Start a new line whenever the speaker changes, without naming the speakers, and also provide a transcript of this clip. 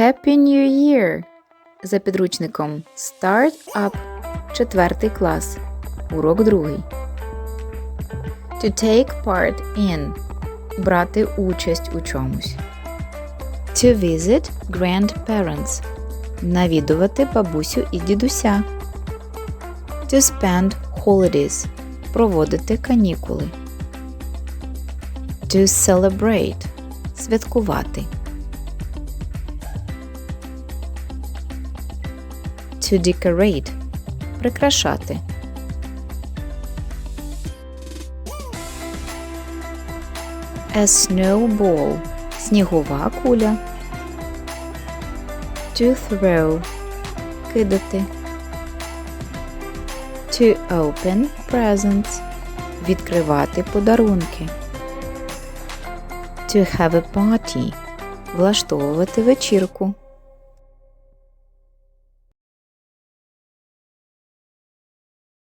Happy New Year! За підручником Start Up, четвертий клас. Урок другий. To take part in брати участь у чомусь. To visit grandparents навідувати бабусю і дідуся. To spend holidays проводити канікули. To celebrate святкувати. To decorate прикрашати. A snowball снігова куля. To throw кидати. To open presents відкривати подарунки. To have a party влаштовувати вечірку.